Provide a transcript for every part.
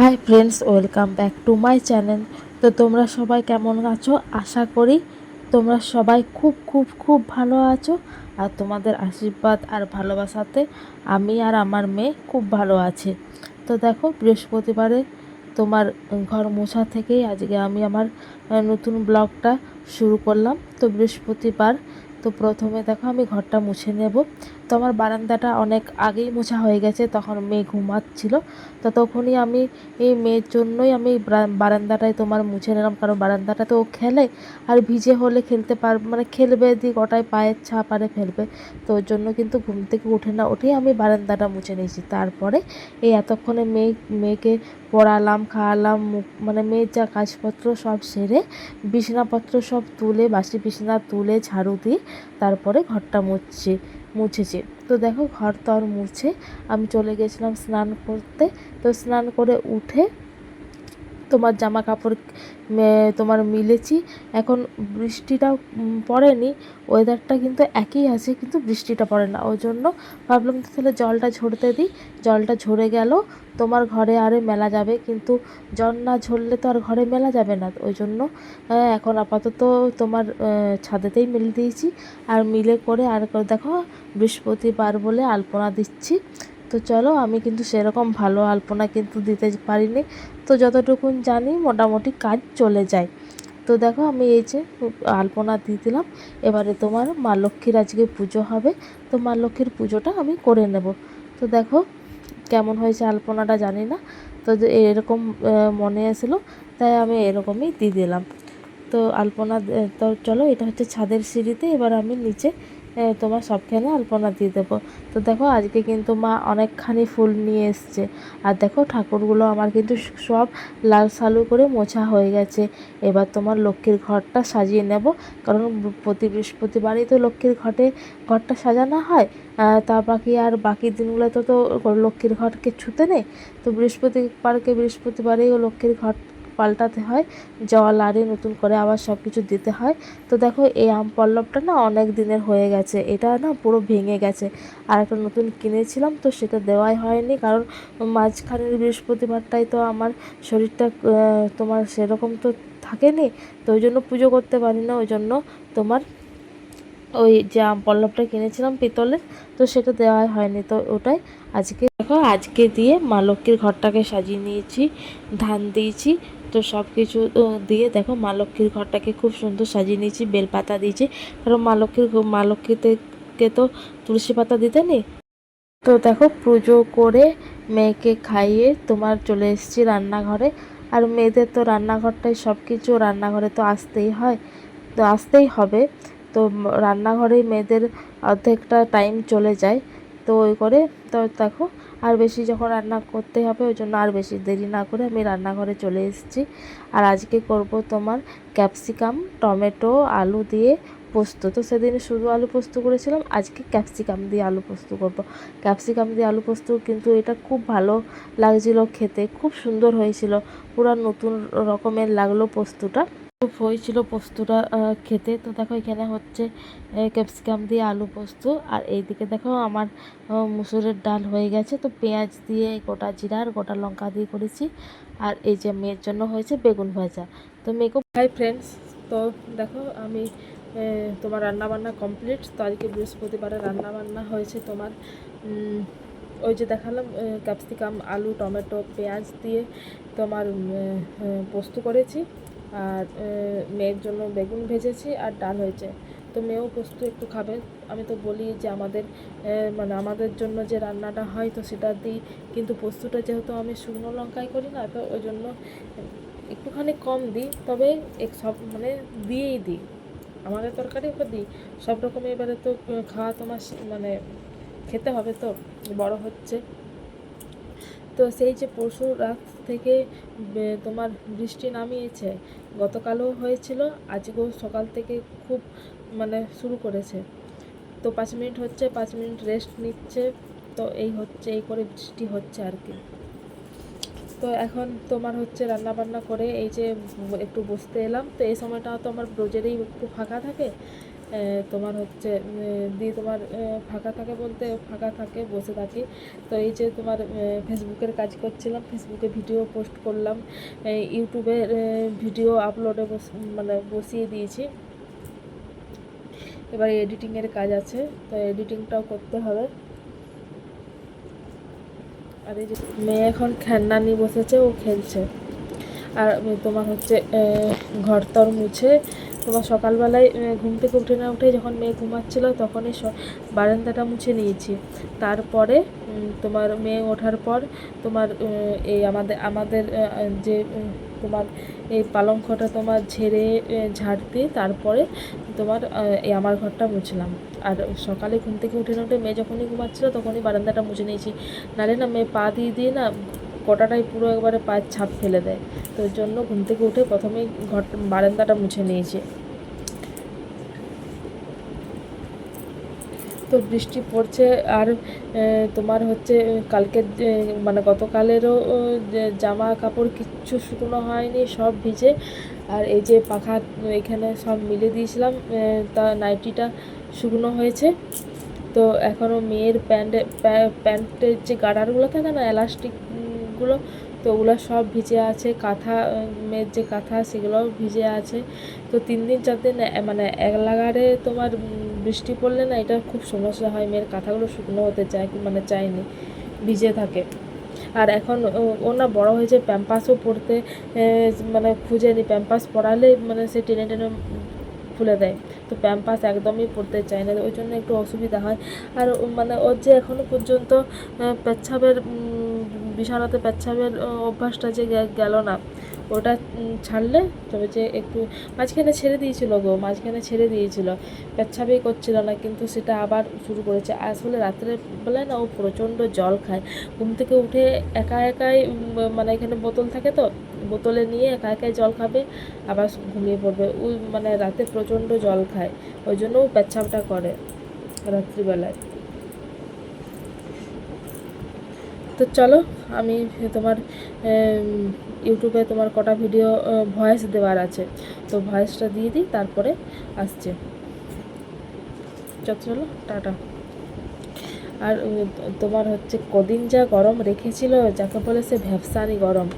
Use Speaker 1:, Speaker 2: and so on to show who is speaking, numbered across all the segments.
Speaker 1: Hi friends welcome back to my channel তো তোমরা সবাই কেমন আছো? আশা করি তোমরা সবাই খুব খুব খুব ভালো আছো। আর তোমাদের আশীর্বাদ আর ভালোবাসাতে আমি আর আমার মেয়ে খুব ভালো আছে। তো দেখো, বৃহস্পতিবারে তোমার ঘর মোছা থেকেই আজকে আমি আমার নতুন ব্লগটা শুরু করলাম। তো বৃহস্পতিবার, তো প্রথমে দেখো আমি ঘরটা মুছে নেব। তো আমার বারান্দাটা অনেক আগেই মোছা হয়ে গেছে, তখন মেয়ে ঘুমাচ্ছিল। তো তখনই আমি এই মেয়ের জন্যই আমি ব্রা- বারান্দাটায় তোমার মুছে নিলাম, কারণ বারান্দাটাতে ও খেলে। আর ভিজে হলে খেলতে পার মানে খেলবে দিক ওটাই পায়ের ছাপ আরে ফেলবে। তো ওর জন্য কিন্তু ঘুম থেকে উঠে না, উঠেই আমি বারান্দাটা মুছে নিয়েছি। তারপরে এই এতক্ষণে মেয়ে, মেয়েকে পড়ালাম, খাওয়ালাম, মুখ মানে মেয়ের যা কাজপত্র সব সেরে বিছানাপত্র সব তুলে, বাসি বিছানা তুলে, ঝাড়ু দিয়ে তারপরে ঘরটা মুছছি। মুছেছি। তো দেখো ঘর তর মুছে আমি চলে গেছিলাম স্নান করতে। তো স্নান করে উঠে তোমার জামা কাপড় তোমার মিলেছি। এখন বৃষ্টিটাও পড়েনি ওয়েদারটা কিন্তু একই আছে, কিন্তু বৃষ্টিটা পড়ে না। ওই জন্য ভাবলাম তাহলে জলটা ঝরতে দিই। জলটা ঝরে গেল তোমার ঘরে আরে মেলা যাবে, কিন্তু জল না ঝরলে তো আর ঘরে মেলা যাবে না। ওই জন্য এখন আপাতত তোমার ছাদেতেই মিলে দিয়েছি। আর মিলে করে আর দেখো, বৃহস্পতিবার বলে আলপনা দিচ্ছি। তো চলো, আমি কিন্তু সেরকম ভালো আলপনা কিন্তু দিতে পারিনি। তো যতটুকুন জানি, মোটামুটি কাজ চলে যায়। তো দেখো, আমি এই যে আলপনা দিয়ে দিলাম। এবারে তোমার মা লক্ষ্মীর আজকে পুজো হবে। তো মা লক্ষ্মীর পুজোটা আমি করে নেব। তো দেখো কেমন হয়েছে আলপনাটা জানি না। তো এরকম মনে আসলো তাই আমি এরকমই দিয়ে দিলাম। তো আলপনা তো চলো, এটা হচ্ছে ছাদের সিঁড়িতে, এবার আমি নিচে তোমার সবখানে আলপনা দিয়ে দেবো। তো দেখো, আজকে কিন্তু মা অনেকখানি ফুল নিয়ে এসছে। আর দেখো, ঠাকুরগুলো আমার কিন্তু সব লাল সালু করে মোছা হয়ে গেছে। এবার তোমার লক্ষ্মীর ঘরটা সাজিয়ে নেব। কারণ প্রতি বৃহস্পতিবারই তো লক্ষ্মীর ঘটে, ঘরটা সাজানো হয়। তা বাকি আর বাকি দিনগুলোতে তো লক্ষ্মীর ঘরকে ছুতে নেই। তো বৃহস্পতিবারকে বৃহস্পতিবারেই ও লক্ষ্মীর ঘর পাল্টাতে হয়, জল আরে নতুন করে আবার সব কিছু দিতে হয়। তো দেখো এই আম পল্লবটা না অনেক দিনের হয়ে গেছে, এটা না পুরো ভেঙে গেছে। আর একটা নতুন কিনেছিলাম তো সেটা দেওয়াই হয়নি কারণ মাঝখানের বৃহস্পতিবারটাই তো আমার শরীরটা তোমার সেরকম তো থাকেনি, তো ওই জন্য পুজো করতে পারি না, ওই জন্য তোমার ওই যে আম পল্লবটা কিনেছিলাম পিতলের, তো সেটা দেওয়াই হয়নি। তো ওটাই আজকে দেখো, আজকে দিয়ে মা লক্ষ্মীর ঘরটাকে সাজিয়ে নিয়েছি, ধান দিয়েছি তো সব কিছু দিয়ে দেখো মা লক্ষ্মীর ঘরটাকে খুব সুন্দর সাজিয়ে নিয়েছি, বেলপাতা দিয়েছি। কারণ মা লক্ষ্মীর মা লক্ষ্মীতে তো তুলসী পাতা দিতে নেই। তো দেখো পুজো করে মেয়েকে খাইয়ে তোমার চলে এসেছি রান্নাঘরে। আর মেয়েদের তো রান্নাঘরটাই সব কিছু, রান্নাঘরে তো আসতেই হয়, তো আসতেই হবে। তো রান্নাঘরেই মেয়েদের অর্ধেকটা টাইম চলে যায়। তো ওই করে, তো দেখো আর বেশি যখন রান্না করতে হবে, ওই জন্য আর বেশি দেরি না করে আমি রান্নাঘরে চলে এসেছি। আর আজকে করব তোমার ক্যাপসিকাম, টমেটো, আলু দিয়ে পোস্ত। তো সেদিন শুধু আলু পোস্ত করেছিলাম, আজকে ক্যাপসিকাম দিয়ে আলু পোস্ত করব। ক্যাপসিকাম দিয়ে আলু পোস্ত কিন্তু এটা খুব ভালো লাগছিল খেতে, খুব সুন্দর হয়েছিল। পুরো নতুন রকমের লাগল পোস্তটা। খুব হয়েছিল পোস্তটা খেতে। তো দেখো এখানে হচ্ছে ক্যাপসিকাম দিয়ে আলু পোস্ত। আর এইদিকে দেখো আমার মুসুরের ডাল হয়ে গেছে। তো পেঁয়াজ দিয়ে গোটা জিরা আর গোটা লঙ্কা দিয়ে করেছি। আর এই যে মেয়ের জন্য হয়েছে বেগুন ভাজা। তো মেয়েকে হাই ফ্রেন্ডস, তো দেখো আমি তোমার রান্না বান্না কমপ্লিট। তো আজকে বৃহস্পতিবারে রান্না বান্না হয়েছে তোমার ওই যে দেখালাম ক্যাপসিকাম, আলু, টমেটো, পেঁয়াজ দিয়ে তোমার পোস্ত করেছি। আর মেয়ের জন্য বেগুন ভেজেছি আর ডাল হয়েছে। তো মেয়েও পোস্ত একটু খাবে। আমি তো বলি যে আমাদের মানে আমাদের জন্য যে রান্নাটা হয় তো সেটা দিই। কিন্তু পোস্তটা যেহেতু আমি শুকনো লঙ্কায় করি না, তো ওই জন্য একটুখানি কম দিই। তবে এক সব মানে দিয়েই দিই। আমাদের তরকারি ওকে দিই। সব রকম এবারে তো খাওয়া তোমার মানে খেতে হবে তো, বড় হচ্ছে। তো সেই যে পরশু রাত থেকে তোমার বৃষ্টি নামিয়েছে, গতকালও হয়েছিল, আজকেও সকাল থেকে খুব মানে শুরু করেছে। তো পাঁচ মিনিট হচ্ছে, পাঁচ মিনিট রেস্ট নিচ্ছে, তো এই হচ্ছে, এই করে বৃষ্টি হচ্ছে আর কি। তো এখন তোমার হচ্ছে রান্না বান্না করে এই যে, একটু বসতে এলাম, তো এই সময়টা তো আমার রোজেরই একটু ফাঁকা থাকে তোমার হচ্ছে দিয়ে তোমার ফাঁকা থাকে বলতে, ফাঁকা থাকে, বসে থাকি। তো এই যে তোমার ফেসবুকের কাজ করছিলাম, ফেসবুকে ভিডিও পোস্ট করলাম ইউটিউবে ভিডিও আপলোডে মানে বসিয়ে দিয়েছি। এবার এডিটিংয়ের কাজ আছে, তো এডিটিংটাও করতে হবে। আর এই যে মেয়ে এখন খেলনা নিয়ে বসেছে, ও খেলছে। আর তোমার হচ্ছে ঘর তর মুছে তোমার সকালবেলায় ঘুম থেকে উঠে না উঠে যখন মেয়ে ঘুমাচ্ছিল তখনই বারান্দাটা মুছে নিয়েছি। তারপরে তোমার মেয়ে ওঠার পর তোমার এই আমাদের আমাদের যে তোমার এই পালঙ্কটা তোমার ঝেড়ে ঝাড় দিয়ে তারপরে তোমার এই আমার ঘরটা মুছলাম। আর সকালে ঘুম থেকে উঠে না উঠে মেয়ে যখনই ঘুমাচ্ছিল তখনই বারান্দাটা মুছে নিয়েছি। নাহলে না মেয়ে পা দিয়ে দিয়ে না গোটাটাই পুরো একবারে পায়ের ছাপ ফেলে দেয়। তো ওই জন্য ঘুম থেকে উঠে প্রথমেই ঘর বারান্দাটা মুছে নিয়েছে। তো বৃষ্টি পড়ছে আর তোমার হচ্ছে আহ, কালকের মানে গতকালেরও জামা কাপড় কিচ্ছু শুকনো হয়নি সব ভিজে। আর এই যে পাখা এখানে সব মিলে দিয়েছিলাম তা নাইটিটা শুকনো হয়েছে। তো এখনও মেয়ের প্যান্টে প্যান্টের যে গার্ডারগুলো থাকে না এলাস্টিকগুলো তো ওগুলো সব ভিজে আছে কাঁথা মেয়ের যে কাঁথা সেগুলোও ভিজে আছে। তো তিন দিন চার দিন মানে এক লাগারে তোমার বৃষ্টি পড়লে না এটা খুব সমস্যা হয় মেয়ের কাঁথাগুলো শুকনো হতে চায় মানে চায়নি ভিজে থাকে। আর এখন ও- না বড় হয়েছে প্যাম্পাসও পরতে এ, মানে খুঁজেনি প্যাম্পাস পরালে মানে সে টেনে টেনে খুলে দেয়। তো প্যাম্পাস একদমই পড়তে চায় না ওই জন্য একটু অসুবিধা হয়। আর মানে ওর যে এখনও পর্যন্ত উম, বিছানাতে পেচ্ছাবের অভ্যাসটা যে গেল না, ওটা ছাড়লে তবে যে একটু মাঝখানে ছেড়ে দিয়েছিল গো, মাঝখানে ছেড়ে দিয়েছিল। পেচ্ছাবেই করছিল না, কিন্তু সেটা আবার শুরু করেছে। আসলে রাত্রের বেলায় না ও প্রচণ্ড জল খায়। ঘুম থেকে উঠে একা একাই মানে এখানে বোতল থাকে তো, বোতলে নিয়ে একা একাই জল খাবে, আবার ঘুমিয়ে পড়বে। ওই মানে রাতে প্রচণ্ড জল খায়, ওই জন্য ও পেচ্ছাবটা করে রাত্রিবেলায়। তো চলো, আমি তোমার ইউটিউবে তোমার কটা ভিডিও ভয়েস দেওয়ার আছে। তো ভয়েসটা দিয়ে দিই, তারপরে আসছে। চল টাটা। আর তোমার হচ্ছে কদিন যা গরম রেখেছিল, যাকে বলে সে ভ্যাবসানি গরম।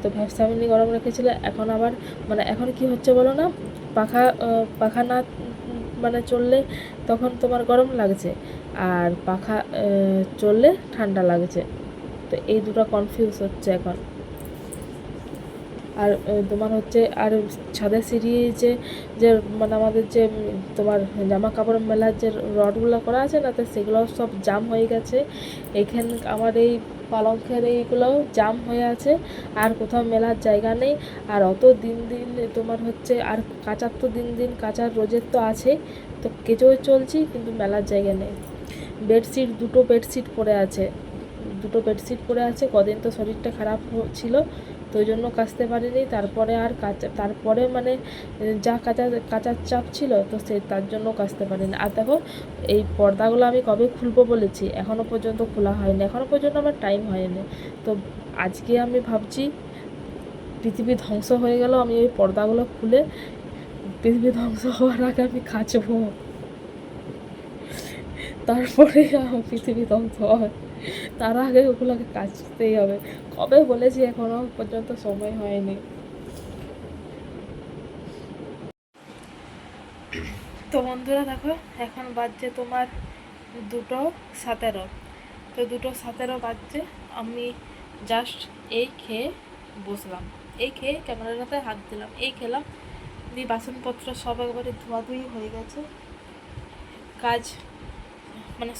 Speaker 1: তো ভ্যাবসানি গরম রেখেছিল, এখন আবার মানে এখন কি হচ্ছে বলো না? পাখা পাখা না মানে চললে তখন তোমার গরম লাগছে, আর পাখা চললে ঠান্ডা লাগছে। তো এই দুটো কনফিউজ হচ্ছে এখন। আর তোমার হচ্ছে, আর ছাদের সিঁড়ি যে যে মানে আমাদের যে তোমার জামা কাপড় মেলার যে রডগুলো করা আছে না, তো সেগুলো সব জাম হয়ে গেছে। এইখান আমার এই পালঙ্কের এইগুলোও জাম হয়ে আছে, আর কোথাও মেলার জায়গা নেই। আর অত দিন দিন তোমার হচ্ছে, আর কাচার তো দিন দিন, কাঁচার রোজের তো আছে। তো কেচেও চলছি, কিন্তু মেলার জায়গা নেই। বেডশিট, দুটো বেডশিট পড়ে আছে। দুটো বেডশিট পড়ে আছে, কদিন তো শরীরটা খারাপ ছিল, তো ওই জন্য কাচতে পারিনি। তারপরে আর কাচা, তারপরে মানে যা কাচা, কাচার চাপ ছিল, তো সে তার জন্য কাচতে পারিনি। আর দেখো, এই পর্দাগুলো আমি কবে খুলবো বলেছি এখনও পর্যন্ত খোলা হয়নি। এখনও পর্যন্ত আমার টাইম হয়নি। তো আজকে আমি ভাবছি, পৃথিবী ধ্বংস হয়ে গেল, আমি ওই পর্দাগুলো খুলে পৃথিবী ধ্বংস হওয়ার আগে আমি কাচবো। তারপরে পৃথিবী ধ্বংস হয়। তার আগে ওগুলোকে কাচতেই হবে। কবে বলেছি এখনও? পর্যন্ত সময় হয়নি। তো বন্ধুরা দেখো, এখন বাজছে তোমার দুটো সতেরো। তো দুটো সতেরো বাজছে। আমি জাস্ট এই খেয়ে বসলাম। এই খেয়ে ক্যামেরাটাতে হাত দিলাম। এই খেলাম। দিয়ে বাসনপত্র সব একবারে ধোয়াধুয়ি হয়ে গেছে। কাজ মানে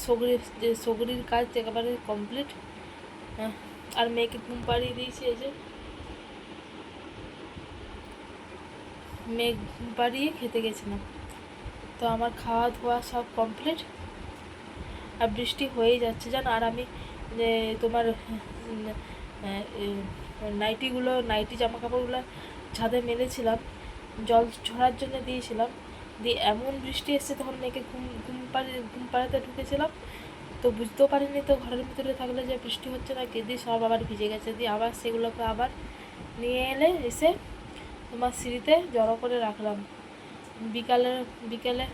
Speaker 1: যে সগরির কাজ একেবারে কমপ্লিট আর মেয়েকে ঘুম পাড়িয়ে দিয়েছি এই যে। মেয়ে ঘুম পাড়িয়ে খেতে গেছিলাম। তো আমার খাওয়া ধোয়া সব কমপ্লিট আর বৃষ্টি হয়েই যাচ্ছে, জানো? আর আমি তোমার নাইটিগুলো, নাইটি জামা কাপড়গুলো ছাদে মেলেছিলাম। জল ছড়ার জন্য দিয়েছিলাম। দিয়ে এমন বৃষ্টি এসছে, তখন মেয়েকে ঘুম ঘুম ঘুম পাড়াতে ঢুকেছিলাম। তো বুঝতেও পারিনি তো ঘরের ভিতরে থাকলে যে বৃষ্টি হচ্ছে না কে দিয়ে সব আবার ভিজে গেছে। দিয়ে আবার সেগুলোকে আবার নিয়ে এলে এসে তোমার সিঁড়িতে জড়ো করে রাখলাম। বিকালে, বিকেলে,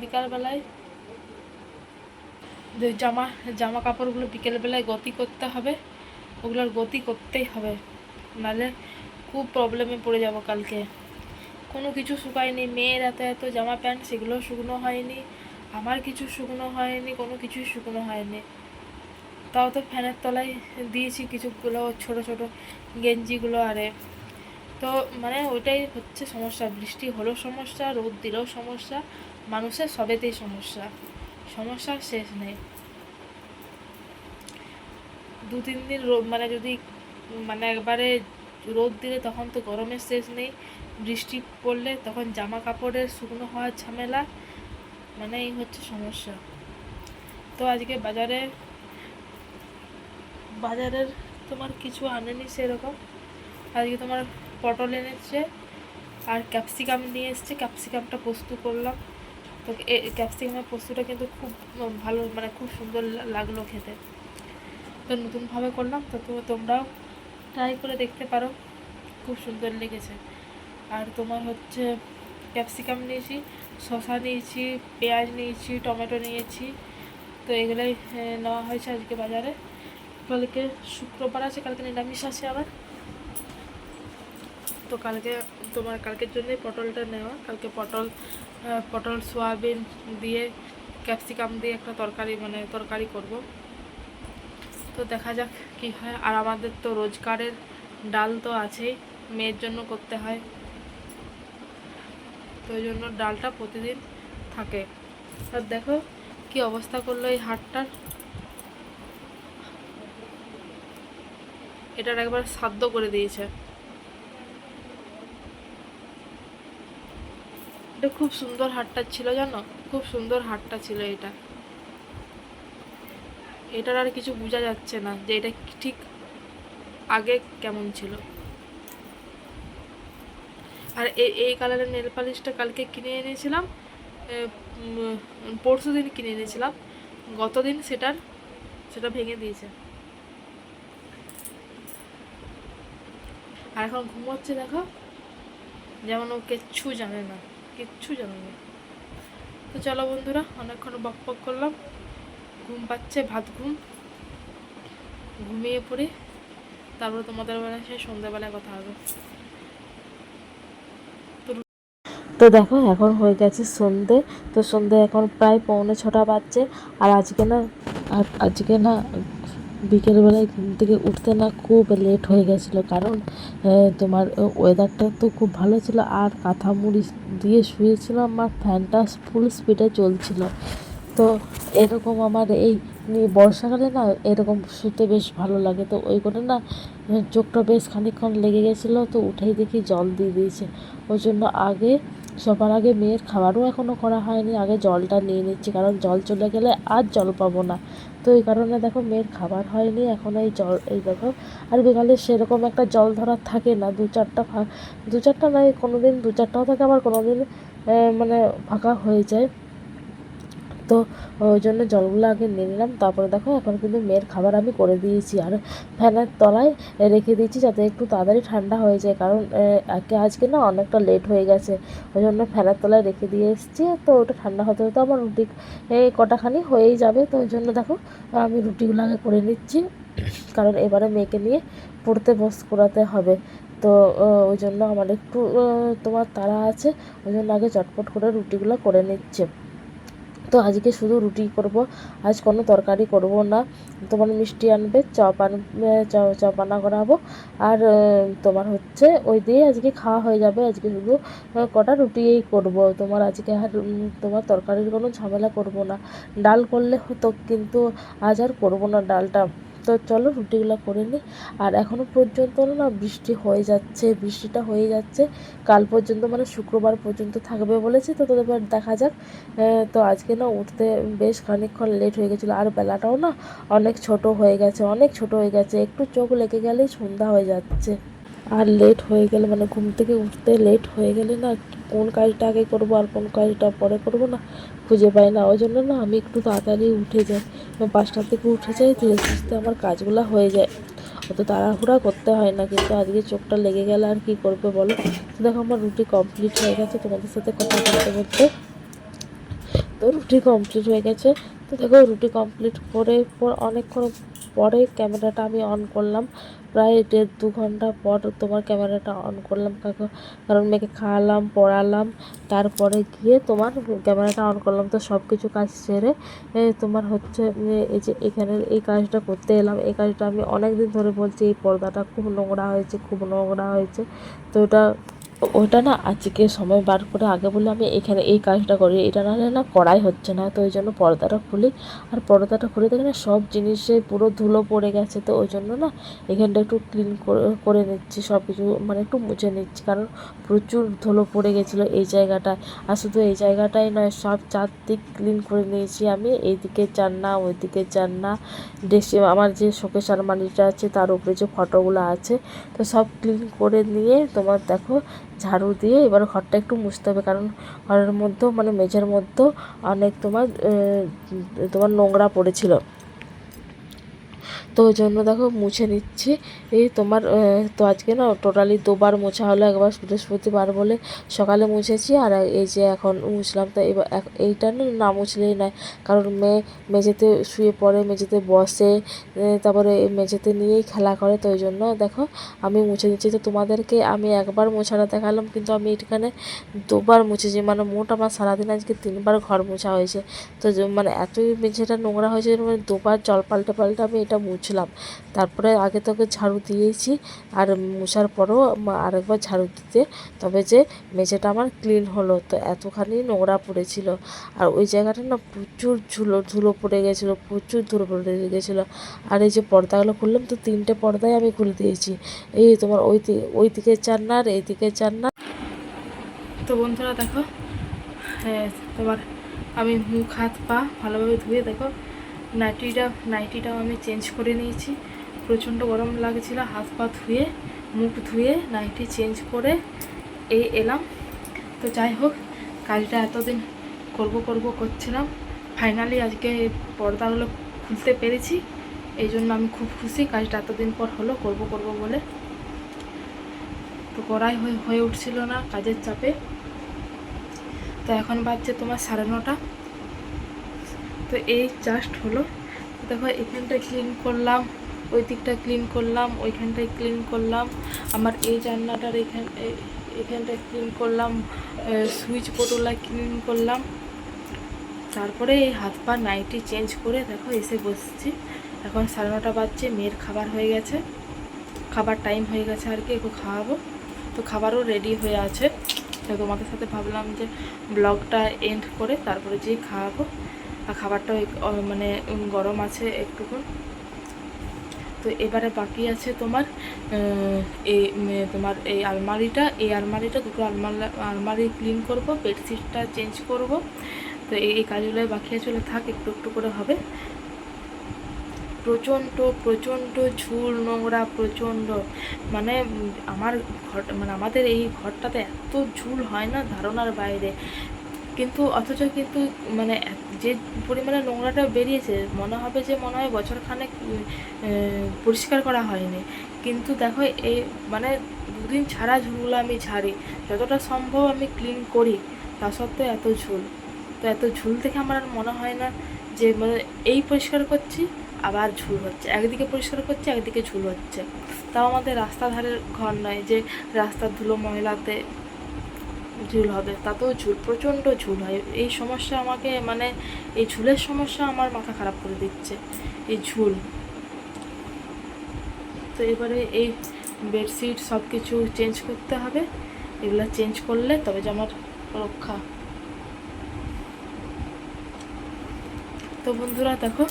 Speaker 1: বিকালবেলায় জামা জামা কাপড়গুলো বিকেলবেলায় গতি করতে হবে, ওগুলোর গতি করতেই হবে। নাহলে খুব প্রবলেমে পড়ে যাব কালকে। কোনো কিছু শুকায়নি, মেয়ের এত এত জামা প্যান্ট সেগুলো শুকনো হয়নি। আমার কিছু শুকনো হয়নি, কোনো কিছুই শুকনো হয়নি। তাও তো ফ্যানের তলায় দিয়েছি কিছুগুলো ছোট ছোট গেঞ্জিগুলো আরে। তো মানে ওইটাই হচ্ছে সমস্যা, বৃষ্টি হলেও সমস্যা, রোদ দিলেও সমস্যা, মানুষের সবেতেই সমস্যা। সমস্যার শেষ নেই। দু, তিন দিন মানে যদি মানে একবারে রোদ দিলে তখন তো গরমের শেষ নেই। বৃষ্টি পড়লে তখন জামা কাপড়ের শুকনো হওয়ার ঝামেলা মানে এই হচ্ছে সমস্যা। তো আজকে বাজারে, বাজারের তোমার কিছু আনেনি সেরকম। আজকে তোমার পটল এনেছে, আর ক্যাপসিকাম নিয়ে এসছে। ক্যাপসিকামটা পোস্ত করলাম। তো ক্যাপসিকামের পোস্তটা কিন্তু খুব ভালো মানে খুব সুন্দর লাগল খেতে। তো নতুনভাবে করলাম। তো তো তোমরাও ট্রাই করে দেখতে পারো। খুব সুন্দর লেগেছে। আর তোমার হচ্ছে ক্যাপসিকাম নিয়েছি। শসা নিয়েছি, পেঁয়াজ নিয়েছি, টমেটো নিয়েছি। তো এগুলোই নেওয়া হয়েছে আজকে বাজারে। কালকে শুক্রবার আছে, কালকে নিরামিষ আছে আবার। তো কালকে, তোমার কালকের জন্যই পটলটা নেওয়া। কালকে পটল পটল, সোয়াবিন দিয়ে, ক্যাপসিকাম দিয়ে একটা তরকারি মানে তরকারি করব। তো দেখা যাক কি হয়। আর আমাদের তো রোজগারের ডাল তো আছেই, মেয়ের জন্য করতে হয়। তো ওই জন্য ডালটা প্রতিদিন থাকে। আর দেখো কি অবস্থা করল এই হাটটার এটার একবার সাধ্য করে দিয়েছে। এটা খুব সুন্দর হাটটা ছিল জানো? খুব সুন্দর হাটটা ছিল এটা। এটার আর কিছু বোঝা যাচ্ছে না যে এটা ঠিক আগে কেমন ছিল। আর এই এই কালারের নেল পালিশটা কালকে কিনে এনেছিলাম পরশু দিন কিনে এনেছিলাম। গতদিন সেটার, সেটা ভেঙে দিয়েছে। আর এখন ঘুমোচ্ছে দেখো, যেমন ও কিচ্ছু জানে না, কিচ্ছু জানে না। তো চলো বন্ধুরা, অনেকক্ষণ বক বক করলাম। ঘুম পাচ্ছে, ভাত ঘুম। ঘুমিয়ে পড়ে, তারপরে তোমাদের বেলা সেই সন্ধ্যাবেলায় কথা হবে। তো দেখো, এখন হয়ে গেছে সন্ধে। তো সন্ধে এখন প্রায় পৌনে ছটা বাজছে। আর আজকে না, আর আজকে না বিকেলবেলায় ঘুম থেকে উঠতে না খুব লেট হয়ে গেছিল। কারণ তোমার ওয়েদারটা তো খুব ভালো ছিল। আর কাঁথা মুড়ি দিয়ে শুয়েছিলাম, আর ফ্যানটা ফুল স্পিডে চলছিল। তো এরকম আমার এই বর্ষাকালে না এরকম শুতে বেশ ভালো লাগে। তো ওই করে না চোখটা বেশ খানিকক্ষণ লেগে গেছিল। তো উঠেই দেখি জল দিয়ে দিয়েছে। ওই জন্য আগে সবার আগে মেয়ের খাবারও এখনও করা হয়নি, আগে জলটা নিয়ে নিচ্ছি, কারণ জল চলে গেলে আর জল পাবো না। তো এই কারণে দেখো মেয়ের খাবার হয়নি, এখন এই জল, এই দেখো। আর বিকালে সেরকম একটা জল ধরার থাকে না, দু চারটা দু চারটা নয় কোনো দিন দু চারটাও থাকে, আবার কোনো দিন মানে ফাঁকা হয়ে যায়। তো ওই জন্য জলগুলো আগে নিয়ে নিলাম। তারপরে দেখো এখন কিন্তু মেয়ের খাবার আমি করে দিয়েছি। আর ফ্যানের তলায় রেখে দিয়েছি যাতে একটু তাড়াতাড়ি ঠান্ডা হয়ে যায় কারণ আহ, আজকে না অনেকটা লেট হয়ে গেছে। ওই জন্য ফ্যানের তলায় রেখে দিয়ে এসেছি। তো ওটা ঠান্ডা হতে হতে আমার রুটি কটাখানি হয়েই যাবে। তো ওই জন্য দেখো আমি রুটিগুলো আগে করে নিচ্ছি। কারণ এবারে মেয়েকে নিয়ে পড়তে বস করাতে হবে। তো ওই জন্য আমার একটু তোমার তাড়া আছে। ওই জন্য আগে চটপট করে রুটিগুলো করে নিচ্ছে। তো আজকে শুধু রুটি করব, আজ কোনো তরকারি করব না। তোমার মিষ্টি আনবে, চপ আনবে চপ আনা করাবো। আর তোমার হচ্ছে ওই দিয়ে আজকে খাওয়া হয়ে যাবে। আজকে শুধু কটা রুটিই করব। তোমার আজকে আর তোমার তরকারির কোনো ঝামেলা করব না। ডাল করলে হতো কিন্তু আজ আর করব না ডালটা। তো চলো রুটিগুলো করে নিই। আর এখনও পর্যন্ত না বৃষ্টি হয়ে যাচ্ছে, বৃষ্টিটা হয়ে যাচ্ছে। কাল পর্যন্ত মানে শুক্রবার পর্যন্ত থাকবে বলেছে তো তোদের দেখা যাক। তো আজকে না উঠতে বেশ খানিকক্ষণ লেট হয়ে গেছিল। আর বেলাটাও না অনেক ছোট হয়ে গেছে, অনেক ছোট হয়ে গেছে। একটু চোখ লেগে গেলেই সন্ধ্যা হয়ে যাচ্ছে। আর লেট হয়ে গেলে মানে ঘুম থেকে উঠতে লেট হয়ে গেলে না কোন কাজটা আগে করব আর কোন কাজটা পরে করব না, খুঁজে পাই না। ওই জন্য না আমি একটু তাড়াতাড়ি উঠে যাই। আমি পাঁচটার থেকে উঠে যাই, ধীরে সুস্থে আমার কাজগুলো হয়ে যায়। অত তাড়াহুড়া করতে হয় না, কিন্তু আজকে চোখটা লেগে গেলে আর কি করবে বলো? দেখো আমার রুটি কমপ্লিট হয়ে গেছে, তোমাদের সাথে কথা বলতে বলতে। তো রুটি কমপ্লিট হয়ে গেছে। তো দেখো রুটি কমপ্লিট করে পর অনেকক্ষণ পরে ক্যামেরাটা আমি অন করলাম। প্রায় দেড় দু ঘণ্টা পর তোমার ক্যামেরাটা অন করলাম কারণ মেয়েকে খাওয়ালাম, পড়ালাম, তারপরে গিয়ে তোমার ক্যামেরাটা অন করলাম। তো সব কিছু কাজ সেরে তোমার হচ্ছে এই যে এখানে এই কাজটা করতে এলাম। এই কাজটা আমি অনেক দিন ধরে বলছি, এই পর্দাটা খুব নোংরা হয়েছে, খুব নোংরা হয়েছে। তো ওটা ওটা না আজকে সময় বার করে আগে বলে আমি এখানে এই কাজটা করি, এটা না হলে না করাই হচ্ছে না। তো ওই জন্য পর্দাটা খুলি। আর পর্দাটা খুলে দেখি না সব জিনিসে পুরো ধুলো পড়ে গেছে, তো ওই জন্য না এখানটা একটু ক্লিন করে নিচ্ছি সব কিছু মানে একটু মুছে নিচ্ছি। কারণ প্রচুর ধুলো পড়ে গেছিল এই জায়গাটায়। আর শুধু এই জায়গাটাই নয়, সব চারদিক ক্লিন করে নিয়েছি আমি। এইদিকে জাননা ওইদিকে জাননা ড্রেসিং আমার যে শোকেশ আলমারিটা আছে, তার উপরে যে ফটোগুলো আছে, তো সব ক্লিন করে নিয়ে তোমার দেখো ঝাড়ু দিয়ে এবার ঘরটা একটু মুছতে হবে, কারণ ঘরের মধ্যেও মানে মেঝের মধ্যেও অনেক তোমার তোমার নোংরা পড়েছিল। তো ওই জন্য দেখো মুছে নিচ্ছি। এই তোমার তো আজকে না টোটালি দুবার মোছা হলো একবার বৃহস্পতিবার বলে সকালে মুছেছি আর এই যে এখন মুছলাম। তো এবার এইটা না না মুছলেই নয়। কারণ মেয়ে মেঝেতে শুয়ে পড়ে, মেঝেতে বসে তারপরে মেঝেতে নিয়েই খেলা করে। তো ওই জন্য দেখো আমি মুছে দিচ্ছি তো তোমাদেরকে আমি একবার মোছাটা দেখালাম কিন্তু আমি এখানে দুবার মুছেছি। মানে মোট আমার সারাদিন আজকে তিনবার ঘর মোছা হয়েছে। তো মানে এতই মেঝেটা নোংরা হয়েছে মানে দুবার জল পাল্টে পাল্টে আমি এটা মুছলাম তারপরে আগে তোকে ঝাড়ু দিয়েছি, আর মুছার পরও আরেকবার ঝাড়ু দিতে। তবে যে মেঝেটা আমার ক্লিন হলো, তো এতখানি নোংরা পড়েছিল। আর ওই জায়গাটা না প্রচুর ধুলো ধুলো পড়ে গেছিল, প্রচুর ধুলো পড়ে গেছিল। আর এই যে পর্দাগুলো খুললাম, তো তিনটে পর্দাই আমি খুলে দিয়েছি। এই তোমার ওই ওই দিকে চার না, আর এই দিকে চার না। তো বন্ধুরা দেখো হ্যাঁ তোমার আমি মুখ, হাত, পা ভালোভাবে ধুয়ে দেখো নাইটিটা, নাইটিটাও আমি চেঞ্জ করে নিয়েছি। প্রচণ্ড গরম লাগছিল, হাত পা ধুয়ে, মুখ ধুয়ে নাইটি চেঞ্জ করে এই এলাম। তো যাই হোক, কাজটা এতদিন করব করব করছিলাম। ফাইনালি আজকে পর্দাগুলো খুলতে পেরেছি, এই জন্য আমি খুব খুশি কাজটা এতদিন পর হলো, করব করব বলে। তো করাই হয়ে উঠছিল না কাজের চাপে। তো এখন বাজছে তোমার সাড়ে নটা। তো এই জাস্ট হলো। দেখো এখানটা ক্লিন করলাম, ওই দিকটা ক্লিন করলাম, ওইখানটায় ক্লিন করলাম। আমার এই জানলাটার এখান এখানটায় ক্লিন করলাম সুইচ বোর্ডগুলো ক্লিন করলাম। তারপরে এই হাত পা নাইটি চেঞ্জ করে দেখো, এসে বসছি। এখন সাড়ে নটা বাজছে, মেয়ের খাবার হয়ে গেছে। খাবার টাইম হয়ে গেছে আর কি, একটু খাওয়াবো। তো খাবারও রেডি হয়ে আছে। তো তোমাদের সাথে ভাবলাম যে ব্লগটা এন্ড করে তারপরে যেয়ে খাওয়াবো। এক- মানে গরম আছে একটুকুন। তো এবারে বাকি আছে তোমার এই তোমার এই আলমারিটা। এই আলমারিটা দুটো আলমারি আলমারি ক্লিন করব, বেডশিটটা চেঞ্জ করব। তো এই এই কাজগুলো বাকি আছে থাক, একটু একটু করে হবে। প্রচণ্ড প্রচণ্ড ঝুল নোংরা, প্রচণ্ড মানে আমার ঘর মানে আমাদের এই ঘরটাতে এত ঝুল হয় না ধারণার বাইরে। কিন্তু অথচ কিন্তু মানে যে পরিমাণে নোংরাটা বেরিয়েছে মনে হবে যে মনে হয় বছরখানেক উম, আহ, পরিষ্কার করা হয়নি। কিন্তু দেখো এই মানে দুদিন ছাড়া ঝুলগুলো আমি ছাড়ি যতটা সম্ভব আমি ক্লিন করি তা সত্ত্বেও এত ঝুল। তো এত ঝুল দেখে আমার আর মনে হয় না যে মানে এই পরিষ্কার করছি আবার ঝুল হচ্ছে। একদিকে পরিষ্কার করছি একদিকে ঝুল হচ্ছে। তাও আমাদের রাস্তা ধারের ঘর নয় যে রাস্তার ধুলো ময়লাতে ঝুল হবে, তাতেও ঝুল প্রচণ্ড ঝুল হয়। এই সমস্যা আমাকে মানে এই ঝুলের সমস্যা আমার মাথা খারাপ করে দিচ্ছে, এই ঝুল। তো এবারে এই বেডশিট সব কিছু চেঞ্জ করতে হবে, এগুলো চেঞ্জ করলে তবে যে আমার রক্ষা। তো বন্ধুরা দেখো,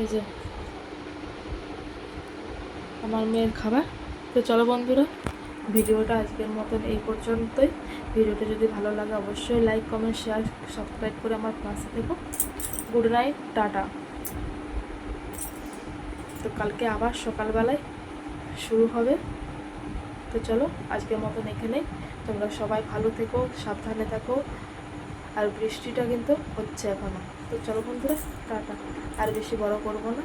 Speaker 1: এই যে, আমার মেয়ের খাবার। তো চলো বন্ধুরা, ভিডিওটা আজকের মতন এই পর্যন্তই। ভিডিওটা যদি ভালো লাগে অবশ্যই লাইক কমেন্ট শেয়ার সাবস্ক্রাইব করে আমার পাশে থেকো। Good night tata. তো কালকে আবার সকালবেলায় শুরু হবে। তো চলো, আজকের মতন এখানেই তোমরা সবাই ভালো থেকো, সাবধানে থাকো। আর বৃষ্টিটা কিন্তু হচ্ছে এখনও। তো চলো বন্ধুরা, টাটা। আর বেশি বড় করব না।